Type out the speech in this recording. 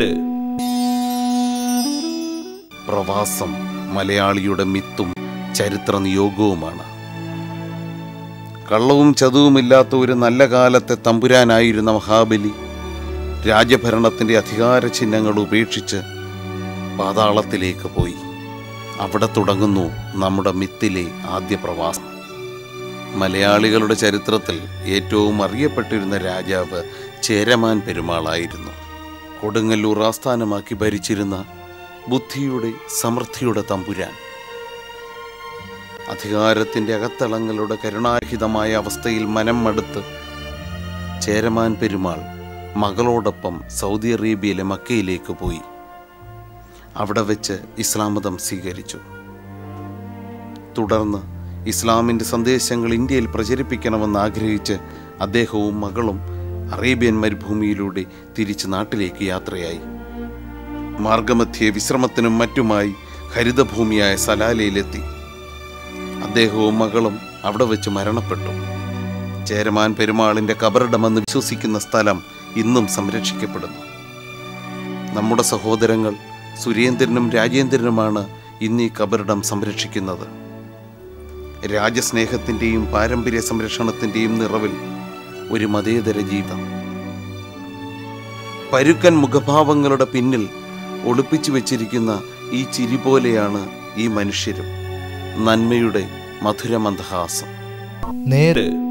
നേര് പ്രവാസം മലയാളിയുടെ മിത്തും ചരിത്ര നിയോഗവുമാണ് കള്ളവും ചതുവുമില്ലാത്ത ഒരു നല്ല കാലത്തെ തമ്പുരാനായിരുന്ന മഹാബലി രാജ്യഭരണത്തിന്റെ അധികാര ചിഹ്നങ്ങൾ ഉപേക്ഷിച്ച് പാതാളത്തിലേക്ക് പോയി. അവിടെ തുടങ്ങുന്നു നമ്മുടെ മിത്തിലെ ആദ്യ പ്രവാസം. മലയാളികളുടെ ചരിത്രത്തിൽ ഏറ്റവും അറിയപ്പെട്ടിരുന്ന രാജാവ് ചേരമാൻ പെരുമാളായിരുന്നു. കൊടുങ്ങല്ലൂർ ആസ്ഥാനമാക്കി ഭരിച്ചിരുന്ന ബുദ്ധിയുടെ സമൃദ്ധിയുടെ തമ്പുരാൻ. അധികാരത്തിന്റെ അകത്തളങ്ങളുടെ കരുണാഹിതമായ അവസ്ഥയിൽ മനം മടുത്ത് ചേരമാൻ പെരുമാൾ മകളോടൊപ്പം സൗദി അറേബ്യയിലെ മക്കയിലേക്ക് പോയി. അവിടെ വെച്ച് ഇസ്ലാം മതം സ്വീകരിച്ചു. തുടർന്ന് ഇസ്ലാമിന്റെ സന്ദേശങ്ങൾ ഇന്ത്യയിൽ പ്രചരിപ്പിക്കണമെന്ന് ആഗ്രഹിച്ച് അദ്ദേഹവും മകളും അറേബ്യൻ മരുഭൂമിയിലൂടെ തിരിച്ച് നാട്ടിലേക്ക് യാത്രയായി. മാർഗമധ്യേ വിശ്രമത്തിനും മറ്റുമായി ഹരിതഭൂമിയായ സലാലയിലെത്തി. അദ്ദേഹവും മകളും അവിടെ വെച്ച് മരണപ്പെട്ടു. ചേരമാൻ പെരുമാളിന്റെ കബറിടമെന്ന് വിശ്വസിക്കുന്ന സ്ഥലം ഇന്നും സംരക്ഷിക്കപ്പെടുന്നു. നമ്മുടെ സഹോദരങ്ങൾ സുരേന്ദ്രനും രാജേന്ദ്രനുമാണ് ഇന്ന് ഈ കബറിടം സംരക്ഷിക്കുന്നത്. രാജസ്നേഹത്തിന്റെയും പാരമ്പര്യ സംരക്ഷണത്തിന്റെയും നിറവിൽ ഒരു മതേതര ജീവിതം. പരുക്കൻ മുഖഭാവങ്ങളുടെ പിന്നിൽ ഒളിപ്പിച്ചു വെച്ചിരിക്കുന്ന ഈ ചിരി പോലെയാണ് ഈ മനുഷ്യരും. നന്മയുടെ മധുരമന്ദഹാസം. നേര്